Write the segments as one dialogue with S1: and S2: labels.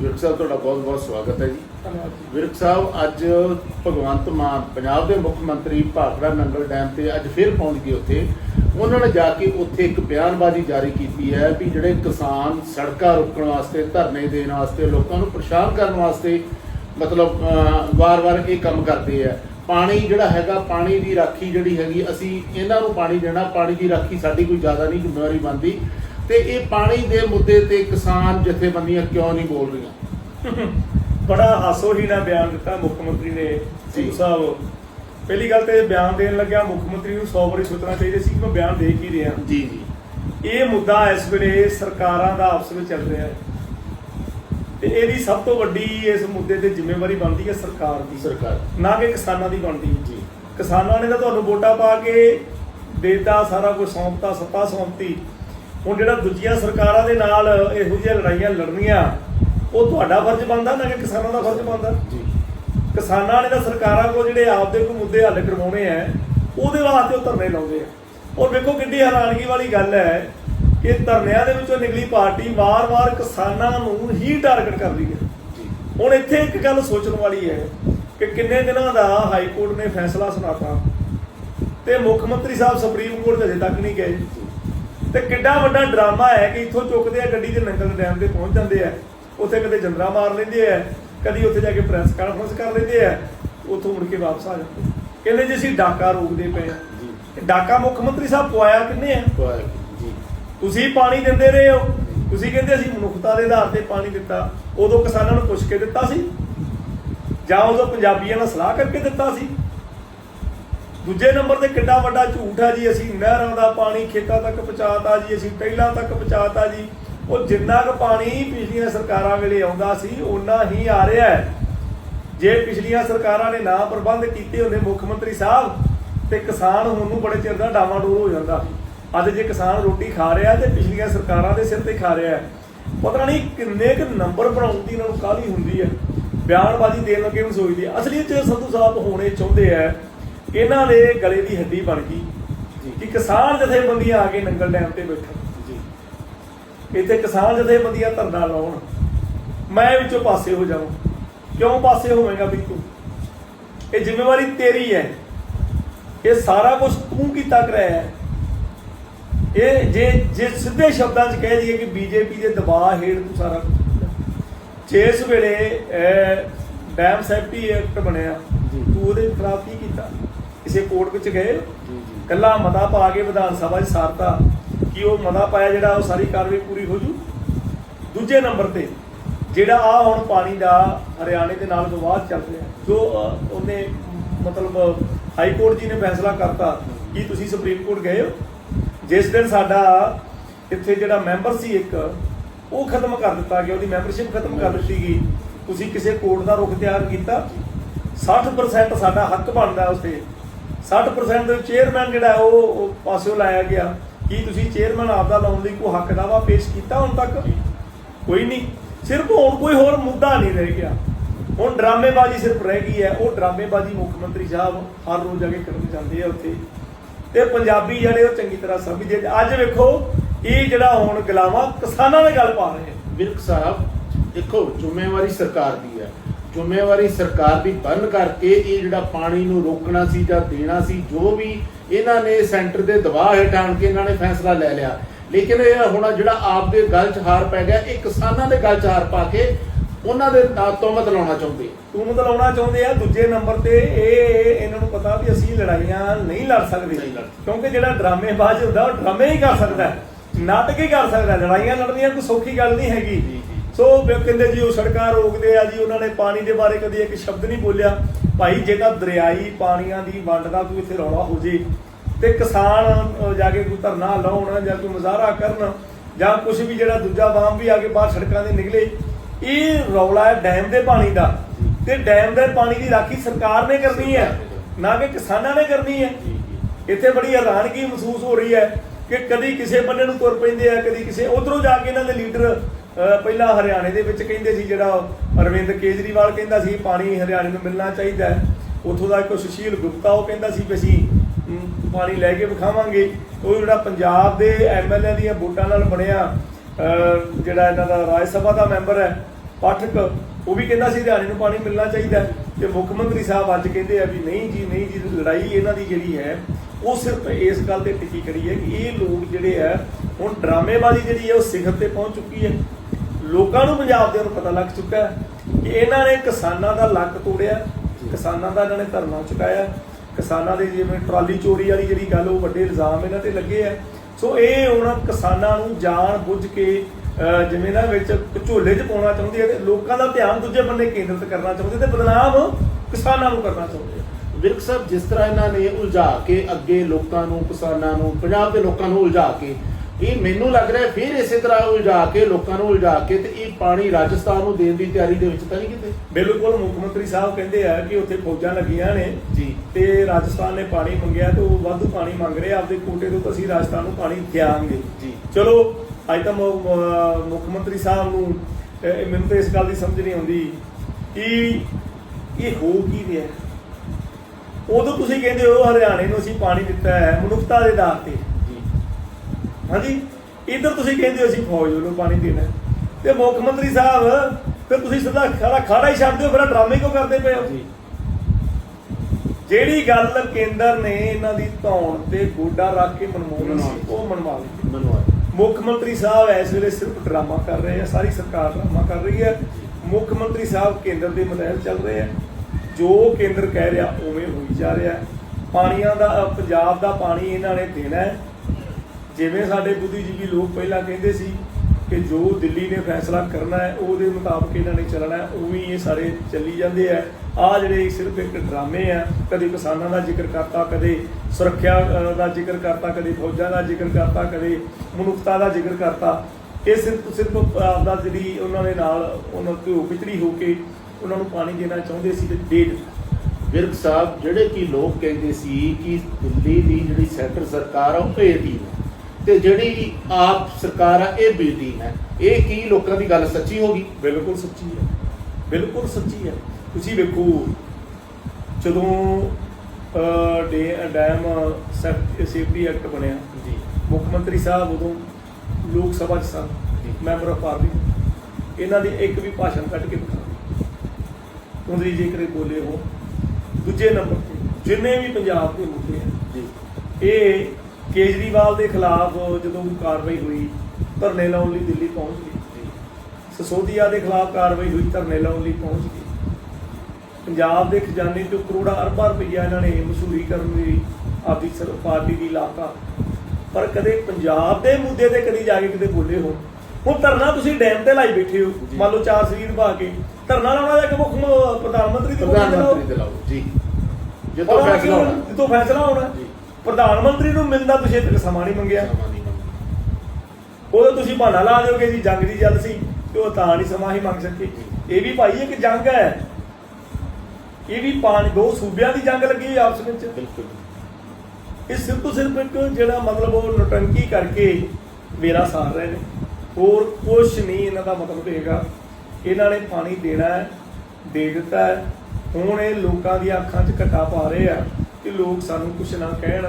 S1: ਵਿਰਕ ਸਾਹਿਬ ਤੁਹਾਡਾ ਬਹੁਤ ਬਹੁਤ ਸਵਾਗਤ ਹੈ ਜੀ। ਵਿਰਕ ਸਾਹਿਬ ਅੱਜ ਭਗਵੰਤ ਮਾਨ ਪੰਜਾਬ ਦੇ ਮੁੱਖ ਮੰਤਰੀ ਭਾਖੜਾ ਨੰਗਲ ਡੈਮ ਤੇ ਅੱਜ ਫਿਰ ਪਹੁੰਚ ਗਏ ਉੱਥੇ। ਉਹਨਾਂ ਨੇ ਜਾ ਕੇ ਉੱਥੇ ਇੱਕ ਬਿਆਨਬਾਜ਼ੀ ਜਾਰੀ ਕੀਤੀ ਹੈ ਵੀ ਜਿਹੜੇ ਕਿਸਾਨ ਸੜਕਾਂ ਰੋਕਣ ਵਾਸਤੇ ਧਰਨੇ ਦੇਣ ਵਾਸਤੇ ਲੋਕਾਂ ਨੂੰ ਪਰੇਸ਼ਾਨ ਕਰਨ ਵਾਸਤੇ ਮਤਲਬ ਵਾਰ-ਵਾਰ ਇਹ ਕੰਮ ਕਰਦੇ ਆ। ਪਾਣੀ ਜਿਹੜਾ ਹੈਗਾ ਪਾਣੀ ਦੀ ਰਾਖੀ ਜਿਹੜੀ ਹੈਗੀ ਅਸੀਂ ਇਹਨਾਂ ਨੂੰ ਪਾਣੀ ਦੇਣਾ ਪਾਣੀ ਦੀ ਰਾਖੀ ਸਾਡੀ ਕੋਈ ਜ਼ਿਆਦਾ ਨਹੀਂ ਜ਼ਿੰਮੇਵਾਰੀ ਬਣਦੀ। ਤੇ ਇਹ ਪਾਣੀ ਦੇ ਮੁੱਦੇ ਤੇ ਕਿਸਾਨ ਜਥੇਬੰਦੀਆਂ ਕਿਉਂ ਨਹੀਂ ਬੋਲ ਰਹੀਆਂ?
S2: ਬੜਾ ਹਾਸੋਹੀਣਾ ਬਿਆਨ ਦਿੱਤਾ ਮੁੱਖ ਮੰਤਰੀ ਨੇ।
S1: ਜੀ।
S2: ਸਿੰਘ ਸਾਹਿਬ ਪਹਿਲੀ ਗੱਲ ਤੇ ਬਿਆਨ ਦੇਣ ਲੱਗਿਆ ਮੁੱਖ ਮੰਤਰੀ ਨੂੰ 100 ਵਾਰੀ ਸੋਚਣਾ ਚਾਹੀਦਾ ਸੀ ਕਿ ਮੈਂ ਬਿਆਨ ਦੇ ਕੀ ਰਿਹਾ।
S1: ਜੀ ਜੀ।
S2: ਇਹ ਮੁੱਦਾ ਇਸ ਵੇਲੇ ਸਰਕਾਰਾਂ ਦਾ ਆਪਸ ਵਿੱਚ ਚੱਲ ਰਿਹਾ ਹੈ। ਤੇ ਇਹਦੀ ਸਭ ਤੋਂ ਵੱਡੀ ਇਸ ਮੁੱਦੇ ਤੇ ਜ਼ਿੰਮੇਵਾਰੀ ਬਣਦੀ ਹੈ ਸਰਕਾਰ ਦੀ।
S1: ਸਰਕਾਰ।
S2: ਨਾ ਕਿ ਕਿਸਾਨਾਂ ਦੀ ਬਣਦੀ।
S1: ਜੀ।
S2: ਕਿਸਾਨਾਂ ਨੇ ਤਾਂ ਤੁਹਾਨੂੰ ਵੋਟਾਂ ਪਾ ਕੇ ਦੇਤਾ ਸਾਰਾ ਕੁਝ ਸੌਂਪਤਾ ਸੱਤਾ ਸੌਂਪਤੀ। ਹੁਣ ਜਿਹੜਾ ਦੂਜੀਆਂ ਸਰਕਾਰਾਂ ਦੇ ਨਾਲ ਇਹੋ ਜਿਹੀਆਂ ਲੜਾਈਆਂ ਲੜਨੀਆਂ ਉਹ ਤੁਹਾਡਾ ਫਰਜ਼ ਬਣਦਾ ਨਾ ਕਿ ਕਿਸਾਨਾਂ ਦਾ ਫਰਜ਼ ਬਣਦਾ?
S1: ਜੀ।
S2: ਕਿਸਾਨਾਂ ਨੇ ਤਾਂ ਸਰਕਾਰਾਂ ਕੋਲ ਜਿਹੜੇ ਆਪਦੇ ਕੋਈ ਮੁੱਦੇ ਹੱਲ ਕਰਵਾਉਣੇ ਆ ਉਹਦੇ ਵਾਸਤੇ ਉਹ ਧਰਨੇ ਲਾਉਂਦੇ ਆ। ਔਰ ਵੇਖੋ ਕਿੰਨੀ ਹੈਰਾਨਗੀ ਵਾਲੀ ਗੱਲ ਹੈ ਕਿ ਧਰਨਿਆਂ ਦੇ ਵਿੱਚੋਂ ਨਿਕਲੀ ਪਾਰਟੀ ਵਾਰ-ਵਾਰ ਕਿਸਾਨਾਂ ਨੂੰ ਹੀ ਟਾਰਗੇਟ ਕਰ ਰਹੀ ਹੈ। ਹੁਣ ਇੱਥੇ ਇੱਕ ਗੱਲ ਸੋਚਣ ਵਾਲੀ ਹੈ ਕਿ ਕਿੰਨੇ ਦਿਨਾਂ ਦਾ ਹਾਈ ਕੋਰਟ ਨੇ ਫੈਸਲਾ ਸੁਣਾਤਾ ਤੇ ਮੁੱਖ ਮੰਤਰੀ ਸਾਹਿਬ ਸੁਪਰੀਮ ਕੋਰਟ ਅਜੇ ਤੱਕ ਨਹੀਂ ਗਏ। ਤੇ ਕਿੱਡਾ ਵੱਡਾ ਡਰਾਮਾ ਹੈ ਕਿ ਇੱਥੋਂ ਚੁੱਕਦੇ ਆ ਗੱਡੀ ਦੇ ਨੰਗਲ ਡੈਮ ਤੇ ਪਹੁੰਚ ਜਾਂਦੇ ਆ। ਉੱਥੇ ਕਦੇ ਜੰਦਰਾ ਮਾਰ ਲੈਂਦੇ ਆ ਕਦੀ ਉੱਥੇ ਜਾ ਕੇ ਪ੍ਰੈਸ ਕਾਨਫਰੰਸ ਕਰ ਲੈਂਦੇ ਆ ਉੱਥੋਂ ਮੁੜ ਕੇ ਵਾਪਸ ਆ ਜਾਂਦੇ ਕਹਿੰਦੇ ਜੀ ਅਸੀਂ ਡਾਕਾ ਰੋਕਦੇ ਪਏ ਆ।
S1: ਜੀ।
S2: ਡਾਕਾ ਮੁੱਖ ਮੰਤਰੀ ਸਾਹਿਬ ਪਵਾਇਆ ਕਿੰਨੇ ਆ?
S1: ਜੀ।
S2: ਤੁਸੀਂ ਪਾਣੀ ਦਿੰਦੇ ਰਹੇ ਹੋ। ਤੁਸੀਂ ਕਹਿੰਦੇ ਅਸੀਂ ਮਨੁੱਖਤਾ ਦੇ ਆਧਾਰ ਤੇ ਪਾਣੀ ਦਿੱਤਾ। ਉਦੋਂ ਕਿਸਾਨਾਂ ਨੂੰ ਪੁੱਛ ਕੇ ਦਿੱਤਾ ਸੀ? ਜਾਂ ਉਦੋਂ ਪੰਜਾਬੀਆਂ ਨਾਲ ਸਲਾਹ ਕਰਕੇ ਦਿੱਤਾ ਸੀ? ਦੂਜੇ ਨੰਬਰ ਤੇ ਕਿੰਨਾ ਵੱਡਾ ਝੂਠ ਆ ਜੀ, ਅਸੀਂ ਨਹਿਰਾਂ ਦਾ ਪਾਣੀ, ਖੇਤਾਂ ਤੱਕ ਪਹੁੰਚਾਤਾ ਜੀ, ਅਸੀਂ ਪਹਿਲਾਂ ਤੱਕ ਪਹੁੰਚਾਤਾ ਜੀ। ਉਹ ਜਿੰਨਾ ਕੁ ਪਾਣੀ ਪਿਛਲੀਆਂ ਸਰਕਾਰਾਂ ਵੇਲੇ ਆਉਂਦਾ ਸੀ, ਓਨਾ ਹੀ ਆ ਰਿਹਾ ਹੈ। ਜੇ ਪਿਛਲੀਆਂ ਸਰਕਾਰਾਂ ਨੇ ਨਾ ਪ੍ਰਬੰਧ ਕੀਤੇ ਹੁੰਦੇ ਮੁੱਖ ਮੰਤਰੀ ਸਾਹਿਬ ਤੇ ਕਿਸਾਨ ਹੁਣ ਨੂੰ ਬੜੇ ਚਿਰ ਦਾ ਡਾਵਾਡੋਲ ਹੋ ਜਾਂਦਾ। ਅੱਜ ਜੇ ਕਿਸਾਨ ਰੋਟੀ ਖਾ ਰਿਹਾ ਤੇ ਪਿਛਲੀਆਂ ਸਰਕਾਰਾਂ ਦੇ ਸਿਰ ਤੇ ਖਾ ਰਿਹਾ ਹੈ। ਪਤਾ ਨਹੀਂ ਕਿੰਨੇ ਕੁ ਨੰਬਰ ਬਣਾਉਣ ਦੀ ਇਹਨਾਂ ਨੂੰ ਕਾਹਲੀ ਹੁੰਦੀ ਹੈ। ਬਿਆਨਬਾਜ਼ੀ ਦੇਣ ਲੱਗੇ ਵੀ ਸੋਚਦੀ ਹੈ ਅਸਲੀ ਚ ਸੰਧੂ ਸਾਹਿਬ ਹੋਣੇ ਚਾਹੁੰਦੇ ਆ ਇਹਨਾਂ ਦੇ ਗਲੇ ਦੀ ਹੱਡੀ ਬਣ ਗਈ। ਕਿ ਕਿਸਾਨ ਜਥੇਬੰਦੀਆਂ ਆ ਕੇ ਨੰਗਲ ਡੈਮ ਤੇ ਬੈਠਣ।
S1: ਜੀ।
S2: ਇੱਥੇ ਕਿਸਾਨ ਜਥੇਬੰਦੀਆਂ ਧਰਨਾ ਲਾਉਣ। ਮੈਂ ਵਿੱਚੋਂ ਪਾਸੇ ਹੋ ਜਾਵਾਂ। ਕਿਉਂ ਪਾਸੇ ਹੋਵੇਂਗਾ ਵੀ ਤੂੰ ਇਹ ਜ਼ਿੰਮੇਵਾਰੀ ਤੇਰੀ ਹੈ। ਇਹ ਸਾਰਾ ਕੁਝ ਤੂੰ ਕੀਤਾ ਕਰਾਇਆ ਹੈ। ਇਹ ਜੇ ਜੇ ਸਿੱਧੇ ਸ਼ਬਦਾਂ 'ਚ ਕਹਿ ਦਈਏ ਕਿ ਬੀਜੇਪੀ ਦੇ ਦਬਾਅ ਹੇਠ ਤੂੰ ਸਾਰਾ ਜਿਸ ਵੇਲੇ ਡੈਮ ਸੈਫਟੀ ਐਕਟ ਬਣਿਆ। ਤੂੰ ਉਹਦੇ ਖਿਲਾਫ ਕੀ ਕੀਤਾ? ਕਿਸੇ ਕੋਰਟ ਵਿੱਚ ਗਏ
S1: ਜੀ
S2: ਕੱਲਾ ਮਤਾ ਪਾ ਕੇ ਵਿਧਾਨ ਸਭਾ 'ਚ ਸਾਰਤਾ, ਕਿ ਉਹ ਮਤਾ ਪਾਇਆ ਜਿਹੜਾ ਉਹ ਸਾਰੀ ਕਾਰਵਾਈ ਪੂਰੀ ਹੋ ਜੂ? ਦੂਜੇ ਨੰਬਰ ਤੇ, ਜਿਹੜਾ ਆ ਹੁਣ ਪਾਣੀ ਦਾ ਹਰਿਆਣੇ ਦੇ ਨਾਲ ਵਿਵਾਦ ਚੱਲ ਰਿਹਾ, ਜੋ ਉਹਨੇ ਮਤਲਬ ਹਾਈ ਕੋਰਟ ਜੀ ਨੇ ਫੈਸਲਾ ਕਰਤਾ ਕਿ ਤੁਸੀਂ ਸੁਪਰੀਮ ਕੋਰਟ ਗਏ ਹੋ। ਜਿਸ ਦਿਨ ਸਾਡਾ ਇੱਥੇ ਜਿਹੜਾ ਮੈਂਬਰ ਸੀ ਇੱਕ, ਉਹ ਖਤਮ ਕਰ ਦਿੱਤਾ ਗਿਆ, ਉਹਦੀ ਮੈਂਬਰਸ਼ਿਪ ਖਤਮ ਕਰ ਦਿੱਤੀ ਗਈ। ਤੁਸੀਂ ਕਿਸੇ ਕੋਰਟ ਦਾ ਰੁਖ ਤਿਆਰ ਕੀਤਾ। 60% ਸਾਡਾ ਹੱਕ ਬਣਦਾ ਉਸ ਤੇ 60% ਦੇ ਚੇਅਰਮੈਨ ਜਿਹੜਾ ਉਹ ਪਾਸਿਓ ਲਾਇਆ ਗਿਆ। ਕੀ ਤੁਸੀਂ ਚੇਅਰਮੈਨ ਆਪਦਾ ਲਾਉਣ ਲਈ ਕੋਈ ਹੱਕ ਦਾਵਾ ਪੇਸ਼ ਕੀਤਾ ਹੁਣ ਤੱਕ? ਕੋਈ ਨਹੀਂ। ਸਿਰਫ ਹੁਣ ਕੋਈ ਹੋਰ ਮੁੱਦਾ ਨਹੀਂ ਰਹਿ ਗਿਆ। ਹੁਣ ਡਰਾਮੇਬਾਜ਼ੀ ਸਿਰਫ ਰਹਿ ਗਈ ਹੈ। ਉਹ ਡਰਾਮੇਬਾਜ਼ੀ ਮੁੱਖ ਮੰਤਰੀ ਸਾਹਿਬ ਹਰ ਰੋਜ਼ ਜਾ ਕੇ ਕਰਨ ਜਾਂਦੇ ਆ ਉੱਥੇ। ਤੇ ਪੰਜਾਬੀ ਜਿਹੜੇ ਉਹ ਚੰਗੀ ਤਰ੍ਹਾਂ ਸਮਝਦੇ ਆ। ਅੱਜ ਵੇਖੋ ਇਹ ਜਿਹੜਾ ਹੁਣ ਗਲਾਵਾ ਕਿਸਾਨਾਂ ਦੇ ਗੱਲ ਪਾ ਰਹੇ ਆ।
S1: ਵਿਰਕ ਸਾਹਿਬ ਦੇਖੋ ਜ਼ਿੰਮੇਵਾਰੀ ਸਰਕਾਰ ਦੀ ਹੈ। ਜ਼ਿੰਮੇਵਾਰੀ ਸਰਕਾਰ ਦੀ ਬੰਨ ਕਰਕੇ ਇਹ ਜਿਹੜਾ ਪਾਣੀ ਨੂੰ ਰੋਕਣਾ ਸੀ ਜਾਂ ਦੇਣਾ ਸੀ ਜੋ ਵੀ ਇਹਨਾਂ ਨੇ ਸੈਂਟਰ ਦੇ ਦਬਾਅ ਹੇਠ ਕੇ ਇਹਨਾਂ ਨੇ ਫੈਸਲਾ ਲੈ ਲਿਆ ਲੇਕਿਨ ਇਹ ਹੁਣ ਜਿਹੜਾ ਆਪ ਦੇ ਗਲ 'ਚ ਹਾਰ ਪੈ ਗਿਆ ਇਹ ਕਿਸਾਨਾਂ ਦੇ ਗਲ 'ਚ ਹਾਰ ਪਾ ਕੇ ਉਹਨਾਂ ਦੇ ਨਾਂ ਤੋਮਤ ਲਾਉਣਾ ਚਾਹੁੰਦੇ
S2: ਤੂੰ ਮਤਲਾਉਣਾ ਚਾਹੁੰਦੇ ਆ ਦੂਜੇ ਨੰਬਰ ਤੇ ਇਹ ਇਹਨਾਂ ਨੂੰ ਪਤਾ ਵੀ ਅਸੀਂ ਲੜਾਈਆਂ ਨਹੀਂ ਲੜ ਸਕਦੇ। ਕਿਉਂਕਿ ਜਿਹੜਾ ਡਰਾਮੇਬਾਜ਼ ਹੁੰਦਾ ਉਹ ਡਰਾਮੇ ਹੀ ਕਰ ਸਕਦਾ ਨਾਟਕ ਹੀ ਕਰ ਸਕਦਾ। ਲੜਾਈਆਂ ਲੜਨੀਆਂ ਕੋਈ ਸੌਖੀ ਗੱਲ ਨਹੀਂ ਹੈਗੀ। ਸੋ ਵੀ ਕਹਿੰਦੇ ਜੀ ਉਹ ਸੜਕਾਂ ਰੋਕਦੇ ਆ ਜੀ, ਉਹਨਾਂ ਨੇ ਪਾਣੀ ਦੇ ਬਾਰੇ ਕਦੀ ਇੱਕ ਸ਼ਬਦ ਨਹੀਂ ਬੋਲਿਆ। ਭਾਈ, ਜੇ ਤਾਂ ਦਰਿਆਈ ਪਾਣੀਆਂ ਦੀ ਵੰਡ ਦਾ ਕੋਈ ਇੱਥੇ ਰੌਲਾ ਹੋ ਜੇ ਤੇ ਕਿਸਾਨ ਜਾ ਕੇ ਕੋਈ ਧਰਨਾ ਲਾਉਣ ਜਾਂ ਕੋਈ ਮੁਜ਼ਾਹਰਾ ਕਰਨ ਜਾਂ ਕੁਝ ਵੀ ਜਿਹੜਾ ਦੂਜਾ ਵਾਮ ਵੀ ਆ ਕੇ ਬਾਹਰ ਸੜਕਾਂ ਤੇ ਨਿਕਲੇ, ਇਹ ਰੌਲਾ ਹੈ ਡੈਮ ਦੇ ਪਾਣੀ ਦਾ। ਤੇ ਡੈਮ ਦੇ ਪਾਣੀ ਦੀ ਰਾਖੀ ਸਰਕਾਰ ਨੇ ਕਰਨੀ ਹੈ, ਨਾ ਕਿ ਕਿਸਾਨਾਂ ਨੇ ਕਰਨੀ ਹੈ।
S1: ਜੀ
S2: ਇੱਥੇ ਬੜੀ ਹੈਰਾਨਗੀ ਮਹਿਸੂਸ ਹੋ ਰਹੀ ਹੈ ਕਿ ਕਦੀ ਕਿਸੇ ਬੰਨੇ ਨੂੰ ਤੁਰ ਪੈਂਦੇ ਆ, ਕਦੀ ਕਿਸੇ, ਉਧਰੋਂ ਜਾ ਕੇ ਇਹਨਾਂ ਦੇ ਲੀਡਰ ਪਹਿਲਾਂ ਹਰਿਆਣੇ ਦੇ ਵਿੱਚ ਕਹਿੰਦੇ ਸੀ ਜਿਹੜਾ ਅਰਵਿੰਦ ਕੇਜਰੀਵਾਲ ਕਹਿੰਦਾ ਸੀ, ਪਾਣੀ ਹਰਿਆਣੇ ਨੂੰ ਮਿਲਣਾ ਚਾਹੀਦਾ ਉੱਥੋਂ ਦਾ ਇੱਕ ਸੁਸ਼ੀਲ ਗੁਪਤਾ ਉਹ ਕਹਿੰਦਾ ਸੀ ਵੀ ਅਸੀਂ ਪਾਣੀ ਲੈ ਕੇ ਵਿਖਾਵਾਂਗੇ। ਉਹ ਜਿਹੜਾ ਪੰਜਾਬ ਦੇ ਐਮਐਲਏ ਦੀਆਂ ਵੋਟਾਂ ਨਾਲ ਬਣਿਆ ਜਿਹੜਾ ਇਹਨਾਂ ਦਾ ਰਾਜ ਸਭਾ ਦਾ ਮੈਂਬਰ ਹੈ, ਪਾਠਕ, ਉਹ ਵੀ ਕਹਿੰਦਾ ਸੀ ਹਰਿਆਣੇ ਨੂੰ ਪਾਣੀ ਮਿਲਣਾ ਚਾਹੀਦਾ ਹੈ। ਤੇ ਮੁੱਖ ਮੰਤਰੀ ਸਾਹਿਬ ਅੱਜ ਕਹਿੰਦੇ ਆ ਵੀ ਨਹੀਂ ਜੀ ਨਹੀਂ ਜੀ, ਲੜਾਈ ਇਹਨਾਂ ਦੀ ਜਿਹੜੀ ਹੈ ਉਹ ਸਿਰਫ ਇਸ ਗੱਲ ਤੇ ਟਿੱਕੀ ਕਰੀ ਹੈ ਕਿ ਇਹ ਲੋਕ ਜਿਹੜੇ ਆ ਹੁਣ ਡਰਾਮੇਬਾਜ਼ੀ ਜਿਹੜੀ ਹੈ ਉਹ ਸਿਖਰ ਤੇ ਪਹੁੰਚ ਚੁੱਕੀ ਹੈ। ਲੋਕਾਂ ਨੂੰ ਪੰਜਾਬ ਦੇ ਨੂੰ ਪਤਾ ਲੱਗ ਚੁੱਕਾ ਹੈ ਕਿ ਇਹਨਾਂ ਨੇ ਕਿਸਾਨਾਂ ਦਾ ਲੱਕ ਤੋੜਿਆ ਕਿਸਾਨਾਂ ਦਾ ਇਹਨਾਂ ਨੇ ਧਰਨਾ ਚੁਕਾਇਆ ਕਿਸਾਨਾਂ ਦੇ ਜਿਵੇਂ ਟਰਾਲੀ ਚੋਰੀ ਵਾਲੀ ਜਿਹੜੀ ਗੱਲ ਉਹ ਵੱਡੇ ਇਲਜ਼ਾਮ ਇਹਨਾਂ ਤੇ ਲੱਗੇ ਆ। ਸੋ ਇਹ ਹੁਣ ਕਿਸਾਨਾਂ ਨੂੰ ਜਾਣ ਬੁੱਝ ਕੇ ਅਹ, ਜਿਵੇਂ ਨਾ ਵਿੱਚ ਝੋਲੇ 'ਚ ਪਾਉਣਾ ਚਾਹੁੰਦੇ ਆ ਤੇ ਲੋਕਾਂ ਦਾ ਧਿਆਨ ਦੂਜੇ ਬੰਨੇ ਕੇਂਦਰਿਤ ਕਰਨਾ ਚਾਹੁੰਦੇ ਤੇ ਬਦਨਾਮ ਕਿਸਾਨਾਂ ਨੂੰ ਕਰਨਾ ਚਾਹੁੰਦੇ
S1: ਵਿਰਕ ਸਾਹਿਬ ਜਿਸ ਤਰ੍ਹਾਂ ਇਹਨਾਂ ਨੇ ਉਲਝਾ ਕੇ ਅੱਗੇ ਲੋਕਾਂ ਨੂੰ ਕਿਸਾਨਾਂ ਨੂੰ ਪੰਜਾਬ ਦੇ ਲੋਕਾਂ ਨੂੰ ਉਲਝਾ ਕੇ ਇਹ ਮੈਨੂੰ ਲੱਗ ਰਿਹਾ ਫਿਰ ਇਸੇ ਤਰ੍ਹਾਂ ਉਲਝਾ ਕੇ ਲੋਕਾਂ ਨੂੰ ਉਲਝਾ ਕੇ ਤੇ ਇਹ ਪਾਣੀ ਰਾਜਸਥਾਨ ਨੂੰ ਦੇਣ ਦੀ ਤਿਆਰੀ ਦੇ ਵਿੱਚ ਤਾਂ ਨਹੀਂ ਕਿਤੇ?
S2: ਬਿਲਕੁਲ ਮੁੱਖ ਮੰਤਰੀ ਸਾਹਿਬ ਕਹਿੰਦੇ ਆ ਕਿ ਉੱਥੇ ਫੌਜਾਂ ਲੱਗੀਆਂ ਨੇ
S1: ਜੀ।
S2: ਤੇ ਰਾਜਸਥਾਨ ਨੇ ਪਾਣੀ ਮੰਗਿਆ ਤੇ ਉਹ ਵਾਧੂ ਪਾਣੀ ਮੰਗ ਰਹੇ ਆਪਦੇ ਕੋਟੇ ਤੋਂ ਅਸੀਂ ਰਾਜਸਥਾਨ ਨੂੰ ਪਾਣੀ ਦਿਆਂਗੇ।
S1: ਜੀ।
S2: ਚਲੋ ਅੱਜ ਤਾਂ ਮੁੱਖ ਮੰਤਰੀ ਸਾਹਿਬ ਨੂੰ ਮੈਨੂੰ ਤਾਂ ਇਸ ਗੱਲ ਦੀ ਸਮਝ ਨਹੀਂ ਆਉਂਦੀ ਕਿ ਇਹ ਹੋ ਕੀ ਰਿਹਾ। ਉਦੋਂ ਤੁਸੀਂ ਕਹਿੰਦੇ ਹੋ ਹਰਿਆਣੇ ਨੂੰ ਅਸੀਂ ਪਾਣੀ ਦਿੱਤਾ ਹੈ ਮਨੁੱਖਤਾ ਦੇ ਆਧਾਰ ਤੇ। ਹਾਂਜੀ? ਇੱਧਰ ਤੁਸੀਂ ਕਹਿੰਦੇ ਹੋ ਅਸੀਂ ਫੌਜ ਨੂੰ ਪਾਣੀ ਦੇਣਾ। ਤੇ ਮੁੱਖ ਮੰਤਰੀ ਸਾਹਿਬ ਫਿਰ ਤੁਸੀਂ ਸਿੱਧਾ ਖਾੜਾ ਖਾੜਾ ਹੀ ਛੱਡਦੇ ਹੋ ਫਿਰ ਡਰਾਮੇ ਕਿਉਂ ਕਰਦੇ ਪਏ ਹੋ?
S1: ਜੀ।
S2: ਜਿਹੜੀ ਗੱਲ ਕੇਂਦਰ ਨੇ ਇਹਨਾਂ ਦੀ ਧੌਣ ਤੇ ਗੋਡਾ ਰੱਖ ਕੇ ਮਨਵਾਉਣੀ ਸੀ ਉਹ ਮਨਵਾ ਲਈ।
S1: ਮਨਵਾ
S2: ਮੁੱਖ ਮੰਤਰੀ ਸਾਹਿਬ ਇਸ ਵੇਲੇ ਸਿਰਫ ਡਰਾਮਾ ਕਰ ਰਹੇ ਆ ਸਾਰੀ ਸਰਕਾਰ ਡਰਾਮਾ ਕਰ ਰਹੀ ਹੈ ਮੁੱਖ ਮੰਤਰੀ ਸਾਹਿਬ ਕੇਂਦਰ ਦੇ ਮਨਹਿਲ ਚੱਲ ਰਹੇ ਆ। ਜੋ ਕੇਂਦਰ ਕਹਿ ਰਿਹਾ ਉਵੇਂ ਹੋਈ ਜਾ ਰਿਹਾ। ਪਾਣੀਆਂ ਦਾ ਪੰਜਾਬ ਦਾ ਪਾਣੀ ਇਹਨਾਂ ਨੇ ਦੇਣਾ ਹੈ। ਜਿਵੇਂ ਸਾਡੇ ਬੁੱਧੀਜੀਵੀ ਲੋਕ ਪਹਿਲਾਂ ਕਹਿੰਦੇ ਸੀ ਕਿ ਜੋ ਦਿੱਲੀ ਨੇ ਫੈਸਲਾ ਕਰਨਾ ਹੈ, ਉਹਦੇ ਮੁਤਾਬਕ ਇਹਨਾਂ ਨੇ ਚੱਲਣਾ ਹੈ, ਉਵੇਂ ਇਹ ਸਾਰੇ ਚੱਲੀ ਜਾਂਦੇ ਆ। ਆ ਜਿਹੜੇ ਸਿਰਫ ਇੱਕ ਡਰਾਮੇ ਆ, ਕਦੇ ਕਿਸਾਨਾਂ ਦਾ ਜ਼ਿਕਰ ਕਰਤਾ, ਕਦੇ ਸੁਰੱਖਿਆ ਦਾ ਜ਼ਿਕਰ ਕਰਤਾ, ਕਦੇ ਫੌਜਾਂ ਦਾ ਜ਼ਿਕਰ ਕਰਤਾ, ਕਦੇ ਮਨੁੱਖਤਾ ਦਾ ਜ਼ਿਕਰ ਕਰਤਾ। ਇਹ ਸਿਰਫ ਸਿਰਫ ਆਪਦਾ ਜਿਹੜੀ ਉਹਨਾਂ ਦੇ ਨਾਲ, ਉਹਨਾਂ ਤੋਂ ਵਿਚੜੀ ਹੋ ਕੇ ਉਹਨਾਂ ਨੂੰ ਪਾਣੀ ਦੇਣਾ ਚਾਹੁੰਦੇ ਸੀ ਤੇ ਦੇ ਦਿੱਤਾ
S1: ਵਿਰਕ ਸਾਹਿਬ ਜਿਹੜੇ ਕਿ ਲੋਕ ਕਹਿੰਦੇ ਸੀ ਕਿ ਦਿੱਲੀ ਦੀ ਜਿਹੜੀ ਸੈਂਟਰ ਸਰਕਾਰ ਆ ਉਹ ਬੇਦੀਨ ਹੈ ਤੇ ਜਿਹੜੀ ਆਪ ਸਰਕਾਰ ਆ ਇਹ ਬੇਦੀਨ ਹੈ ਇਹ ਕੀ ਲੋਕਾਂ ਦੀ ਗੱਲ ਸੱਚੀ ਹੋ ਗਈ?
S2: ਬਿਲਕੁਲ ਸੱਚੀ ਹੈ। ਬਿਲਕੁਲ ਸੱਚੀ ਹੈ। ਤੁਸੀਂ ਵੇਖੋ ਜਦੋਂ ਡੇ- ਡੈਮ ਸੈਫ- ਸੇਫਟੀ ਐਕਟ ਬਣਿਆ
S1: ਜੀ।
S2: ਮੁੱਖ ਮੰਤਰੀ ਸਾਹਿਬ ਉਦੋਂ ਲੋਕ ਸਭਾ 'ਚ ਸਨ
S1: ਜੀ।
S2: ਮੈਂਬਰ ਆਫ ਪਾਰਲੀਮੈਂਟ ਇਹਨਾਂ ਦੀ ਇੱਕ ਵੀ ਭਾਸ਼ਣ ਕੱਢ ਕੇ ਦਿਖਾ ਜੇਕਰ ਇਹ ਬੋਲੇ ਹੋ ਦੂਜੇ ਨੰਬਰ ਤੇ ਜਿੰਨੇ ਵੀ ਪੰਜਾਬ ਦੇ ਮੁੱਦੇ ਆ।
S1: ਜੀ।
S2: ਇਹ ਕੇਜਰੀਵਾਲ ਦੇ ਖਿਲਾਫ ਜਦੋਂ ਕਾਰਵਾਈ ਹੋਈ ਧਰਨੇ ਲਾਉਣ ਲਈ ਦਿੱਲੀ ਪਹੁੰਚ ਗਏ। ਸਸੋਦੀਆ ਦੇ ਖਿਲਾਫ ਕਾਰਵਾਈ ਹੋਈ ਧਰਨੇ ਲਾਉਣ ਲਈ ਪਹੁੰਚ ਗਈ ਪੰਜਾਬ ਦੇ ਖਜ਼ਾਨੇ ਚੋਂ ਕਰੋੜਾਂ ਅਰਬਾਂ ਰੁਪਈਆ ਇਹਨਾਂ ਨੇ ਮਸੂਰੀ ਕਰਨ ਦੀ ਆਪਦੀ ਸਰ ਪਾਰਟੀ ਦੀ ਲਾਤਾ ਪਰ ਕਦੇ ਪੰਜਾਬ ਦੇ ਮੁੱਦੇ ਤੇ ਕਦੀ ਜਾ ਕੇ ਕਿਤੇ ਬੋਲੇ ਹੋ ਹੁਣ ਧਰਨਾ ਤੁਸੀਂ ਡੈਮ ਤੇ ਲਾਈ ਬੈਠੇ ਹੋ। ਮੰਨ ਲਓ ਚਾਰ ਸਰੀਰ ਪਾ ਕੇ। ਧਰਨਾ ਲਾਉਣਾ ਜਾਂ ਕਿ ਮੁੱਖ ਮ- ਪ੍ਰਧਾਨ ਮੰਤਰੀ ਦੀ
S1: ਪ੍ਰਧਾਨ ਮੰਤਰੀ ਦੇ ਲਾਓ ਜੀ। ਜਦੋਂ ਫੈਸਲਾ ਹੋਣਾ।
S2: ਜਦੋਂ ਫੈਸਲਾ ਹੋਣਾ
S1: ਜੀ।
S2: ਪ੍ਰਧਾਨ ਮੰਤਰੀ ਨੂੰ ਮਿਲਦਾ ਤੁਸੀਂ ਇਹ ਤੱਕ ਸਮਾਂ ਨਹੀਂ ਮੰਗਿਆ।
S1: ਸਮਾਂ ਨਹੀਂ ਮੰਗਦਾ।
S2: ਉਦੋਂ ਤੁਸੀਂ ਬਹਾਨਾ ਲਾ ਦਿਓਗੇ ਜੀ ਜੰਗ ਦੀ ਜਲ ਸੀ ਤੇ ਉਹ ਤਾਂ ਨਹੀਂ ਸਮਾਂ ਹੀ ਮੰਗ ਸਕੇ। ਇਹ ਵੀ ਭਾਈ ਇੱਕ ਜੰਗ ਹੈ। ਇਹ ਵੀ ਪਾਣੀ ਦੋ ਸੂਬਿਆਂ ਦੀ ਜੰਗ ਲੱਗੀ ਹੋਈ ਆਪਸ ਵਿੱਚ।
S1: ਬਿਲਕੁਲ।
S2: ਇਹ ਸਿਰਫ ਤੋਂ ਸਿਰਫ ਇੱਕ ਜਿਹੜਾ ਮਤਲਬ ਉਹ ਨਟੰਕੀ ਕਰਕੇ ਵੇਰਾ ਸਾਰ ਰਹੇ ਨੇ। ਹੋਰ ਕੁਝ ਨਹੀਂ ਇਹਨਾਂ ਦਾ ਮਤਲਬ ਹੈਗਾ। ਇਹਨਾਂ ਨੇ ਪਾਣੀ ਦੇਣਾ ਹੈ ਦੇ ਦਿੱਤਾ ਹੈ। ਹੁਣ ਇਹ ਲੋਕਾਂ ਦੀਆਂ ਅੱਖਾਂ 'ਚ ਘਟਾ ਪਾ ਰਹੇ ਆ ਕਿ ਲੋਕ ਸਾਨੂੰ ਕੁਝ ਨਾ ਕਹਿਣ।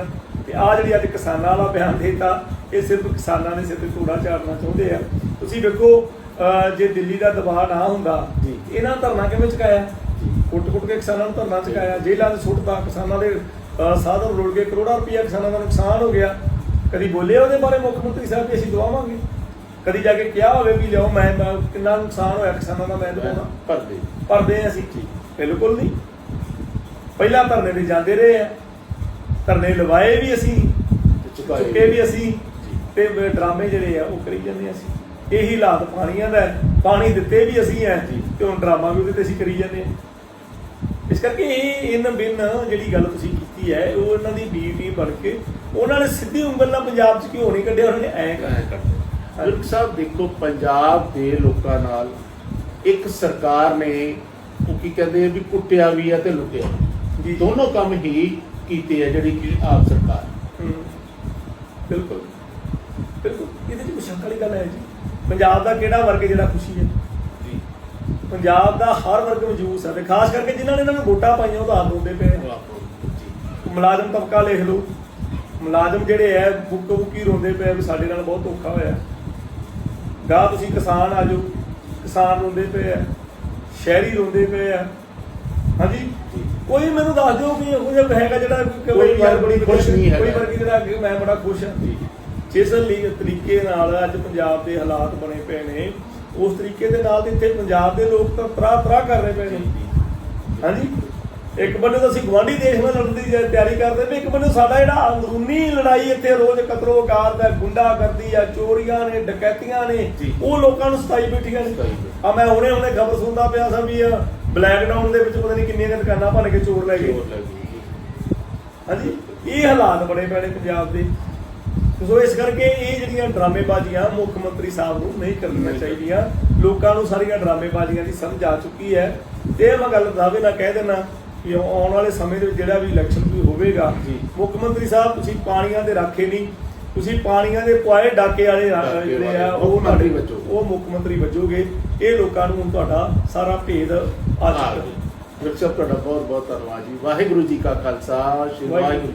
S2: ਤੇ ਆ ਜਿਹੜੀ ਅੱਜ ਕਿਸਾਨਾਂ ਵਾਲਾ ਬਿਆਨ ਦੇਤਾ ਇਹ ਸਿਰਫ ਕਿਸਾਨਾਂ ਦੇ ਸਿਰ ਤੇ ਧੂੜਾ ਝਾੜਨਾ ਚਾਹੁੰਦੇ ਆ। ਤੁਸੀਂ ਵੇਖੋ ਜੇ ਦਿੱਲੀ ਦਾ ਦਬਾਅ ਨਾ ਹੁੰਦਾ। ਇਹਨਾਂ ਧਰਨਾ ਕਿਵੇਂ ਚੁਕਾਇਆ? ਕੁੱਟ-ਕੁੱਟ ਕੇ ਕਿਸਾਨਾਂ ਨੂੰ ਧਰਨਾ ਚੁਕਾਇਆ। ਜੇਲ੍ਹਾਂ 'ਚ ਸੁੱਟਤਾ ਕਿਸਾਨਾਂ ਦੇ ਸਾਧਨ ਰੁੜ ਗਏ ਕਰੋੜਾਂ ਰੁਪਈਆ ਕਿਸਾਨਾਂ ਦਾ ਨੁਕਸਾਨ ਹੋ ਗਿਆ। ਕਦੀ ਬੋਲੇ ਉਹਦੇ ਬਾਰੇ ਮੁੱਖ ਮੰਤਰੀ ਸਾਹਿਬ ਵੀ ਅਸੀਂ ਦਵਾਵਾਂਗੇ? ਕਦੀ ਜਾ ਕੇ ਕਿਹਾ ਹੋਵੇ ਵੀ ਲਿਓ ਮੈਂ ਮੈਂ ਕਿੰਨਾ ਨੁਕਸਾਨ ਹੋਇਆ ਕਿਸਾਨਾਂ ਦਾ ਮੈਂ ਦਵਾਉਣਾ
S1: ਭਰਦੇ।
S2: ਭਰਦੇ ਹਾਂ ਅਸੀਂ। ਬਿਲਕੁਲ ਨਹੀਂ। ਪਹਿਲਾਂ ਧਰਨੇ ਤੇ ਜਾਂਦੇ ਰਹੇ ਆ। ਧਰਨੇ ਲਵਾਏ ਵੀ ਅਸੀਂ
S1: ਤੇ ਚੁਕਾਏ
S2: ਚੁੱਕੇ ਵੀ ਅਸੀਂ। ਤੇ ਵੀ ਡਰਾਮੇ ਜਿਹੜੇ ਆ ਉਹ ਕਰੀ ਜਾਂਦੇ ਅਸੀਂ। ਇਹੀ ਹਾਲਾਤ ਪਾਣੀਆਂ ਦਾ ਹੈ। ਪਾਣੀ ਦਿੱਤੇ ਵੀ ਅਸੀਂ ਆ
S1: ਜੀ।
S2: ਤੇ ਹੁਣ ਡਰਾਮਾ ਵੀ ਉਹਦੇ ਤੇ ਅਸੀਂ ਕਰੀ ਜਾਂਦੇ ਆ ਇਸ ਕਰਕੇ ਇਹ ਇਹਨਾਂ ਬਿਨ ਜਿਹੜੀ ਗੱਲ ਤੁਸੀਂ ਕੀਤੀ ਹੈ ਉਹ ਇਹਨਾਂ ਦੀ ਬੀ ਟੀਮ ਬਣ ਕੇ ਉਹਨਾਂ ਨੇ ਸਿੱਧੀ ਉਂਗਲ ਨਾਲ ਪੰਜਾਬ 'ਚ ਕਿਉਂ ਨਹੀਂ ਕੱਢਿਆ? ਉਹਨਾਂ ਨੇ ਐਂ
S1: ਐਂ
S2: ਕਰ
S1: ਕਰਦੇ ਵਿਰਕ ਸਾਹਿਬ ਦੇਖੋ ਪੰਜਾਬ ਦੇ ਲੋਕਾਂ ਨਾਲ ਇੱਕ ਸਰਕਾਰ ਨੇ ਉਹ ਕੀ ਕਹਿੰਦੇ ਆ ਵੀ ਕੁੱਟਿਆ ਵੀ ਆ ਤੇ ਲੁੱਟਿਆ।
S2: ਜੀ।
S1: ਦੋਨੋਂ ਕੰਮ ਹੀ ਕੀਤੇ ਆ ਜਿਹੜੀ ਕਿ ਆਪ ਸਰਕਾਰ।
S2: ਹਮ, ਬਿਲਕੁਲ। ਬਿਲਕੁਲ। ਇਹਦੇ 'ਚ ਕੋਈ ਸ਼ੱਕ ਵਾਲੀ ਗੱਲ ਹੈ ਜੀ? ਪੰਜਾਬ ਦਾ ਕਿਹੜਾ ਵਰਗ ਜਿਹੜਾ ਖੁਸ਼ੀ ਹੈ?
S1: ਜੀ।
S2: ਪੰਜਾਬ ਦਾ ਹਰ ਵਰਗ ਮਜੂਸ ਹੈ ਤੇ ਖਾਸ ਕਰਕੇ ਜਿਨ੍ਹਾਂ ਨੇ ਇਹਨਾਂ ਨੂੰ ਵੋਟਾਂ ਪਾਈਆਂ ਉਹ ਤਾਂ ਆਪ ਰੋਂਦੇ ਪਏ
S1: ਜੀ।
S2: ਮੁਲਾਜ਼ਮ ਤਬਕਾ ਲਿਖ ਲਓ। ਮੁਲਾਜ਼ਮ ਜਿਹੜੇ ਐ ਬੁੱਕ ਬੁੱਕੀ ਰੋਂਦੇ ਪਏ ਵੀ ਸਾਡੇ ਨਾਲ ਬਹੁਤ ਧੋਖਾ ਹੋਇਆ। ਗਾ ਤੁਸੀਂ ਕਿਸਾਨ ਆ ਜਾਓ। ਕਿਸਾਨ ਰੋਂਦੇ ਪਏ ਆ। ਸ਼ਹਿਰੀ ਰੋਂਦੇ ਪਏ ਆ। ਹਾਂਜੀ? ਕੋਈ ਮੈਨੂੰ ਦੱਸ ਦਿਓ ਕਿ ਇਹੋ ਜਿਹਾ ਹੈਗਾ ਜਿਹੜਾ
S1: ਕੋਈ
S2: ਯਾਰ ਬੜੀ
S1: ਖੁਸ਼ ਨਹੀਂ ਹੈਗਾ।
S2: ਕੋਈ ਵਰਗ ਜਿਹੜਾ ਕਿ ਮੈਂ ਬੜਾ ਖੁਸ਼ ਹਾਂ। ਜਿਸ ਲਈ ਤਰੀਕੇ ਨਾਲ ਅੱਜ ਪੰਜਾਬ ਦੇ ਹਾਲਾਤ ਬਣੇ ਪਏ ਨੇ ਉਸ ਤਰੀਕੇ ਦੇ ਨਾਲ ਇੱਥੇ ਪੰਜਾਬ ਦੇ ਲੋਕ ਤਾਂ ਤਰਾ ਤਰਾ ਕਰ ਰਹੇ ਪਏ ਨੇ। ਹਾਂਜੀ? ਇੱਕ ਬੰਨੇ ਤਾਂ ਅਸੀਂ ਗਵਾਂਢੀ ਦੇਸ਼ ਨਾਲ ਲੜਨ ਦੀ ਤਿਆਰੀ ਕਰਦੇ ਪਏ ਇੱਕ ਬੰਨੇ ਸਾਡਾ ਜਿਹੜਾ ਅੰਦਰੂਨੀ ਲੜਾਈ ਇੱਥੇ ਰੋਜ਼ ਕਤਰੋ ਗਾਰਦ ਹੈ ਗੁੰਡਾਗਰਦੀ ਆ ਚੋਰੀਆਂ ਨੇ ਡਕੈਤੀਆਂ ਨੇ। ਉਹ ਲੋਕਾਂ ਨੂੰ ਸਤਾਈ ਬੈਠੀਆਂ ਨੇ। ਆ ਮੈਂ ਹੁਣੇ ਹੁਣੇ ਖਬਰ ਸੁਣਦਾ ਪਿਆ ਸਾਂ ਵੀ ਬਲੈਕ ਡਾਊਨ ਦੇ ਵਿੱਚ ਪਤਾ ਨਹੀਂ ਕਿੰਨੀਆਂ ਦੁਕਾਨਾਂ ਭੰਨ ਕੇ ਚੋਰ ਲੈ ਗਏ। ਹਾਂਜੀ ਇਹ ਹਾਲਾਤ ਬਣੇ ਨੇ ਪੰਜਾਬ ਦੇ। ਸੋ ਇਸ ਕਰਕੇ ਇਹ ਜਿਹੜੀਆਂ ਡਰਾਮੇਬਾਜ਼ੀਆਂ ਮੁੱਖ ਮੰਤਰੀ ਸਾਹਿਬ ਨੂੰ ਨਹੀਂ ਕਰਨੀਆਂ ਚਾਹੀਦੀਆਂ। ਲੋਕਾਂ ਨੂੰ ਸਾਰੀਆਂ ਡਰਾਮੇਬਾਜ਼ੀਆਂ ਦੀ ਸਮਝ ਆ ਚੁੱਕੀ ਹੈ। ਤੇ ਮੈਂ ਗੱਲ ਦਾਅਵੇ ਨਾਲ ਕਹਿ ਦੇਣਾ ਕਿ ਆਉ- ਆਉਣ ਵਾਲੇ ਸਮੇਂ ਦੇ ਵਿੱਚ ਜਿਹੜਾ ਵੀ ਇਲੈਕਸ਼ਨ ਕੋਈ ਹੋਵੇਗਾ
S1: ਜੀ।
S2: ਮੁੱਖ ਮੰਤਰੀ ਸਾਹਿਬ ਤੁਸੀਂ ਪਾਣੀਆਂ ਦੇ ਰਾਖੇ ਨਹੀਂ। ਤੁਸੀਂ ਪਾਣੀਆਂ ਦੇ ਪੁਆਏ ਡਾਕੇ ਵਾਲੇ ਜਿਹੜੇ ਆ ਉਹ ਤੁਹਾਡੇ-। ਉਹ ਮੁੱਖ ਮੰਤਰੀ ਵਜੋਗੇ। ਇਹ ਲੋਕਾਂ ਨੂੰ ਤੁਹਾਡਾ ਸਾਰਾ ਭੇਦ ਆ ਚੁੱਕਾ
S1: ਸਾਹਿਬ ਤੁਹਾਡਾ ਬਹੁਤ ਬਹੁਤ ਧੰਨਵਾਦ ਜੀ। ਵਾਹਿਗੁਰੂ ਜੀ ਕਾ ਖਾਲਸਾ ਸ਼੍ਰੀ
S2: ਵਾਹਿਗੁਰੂ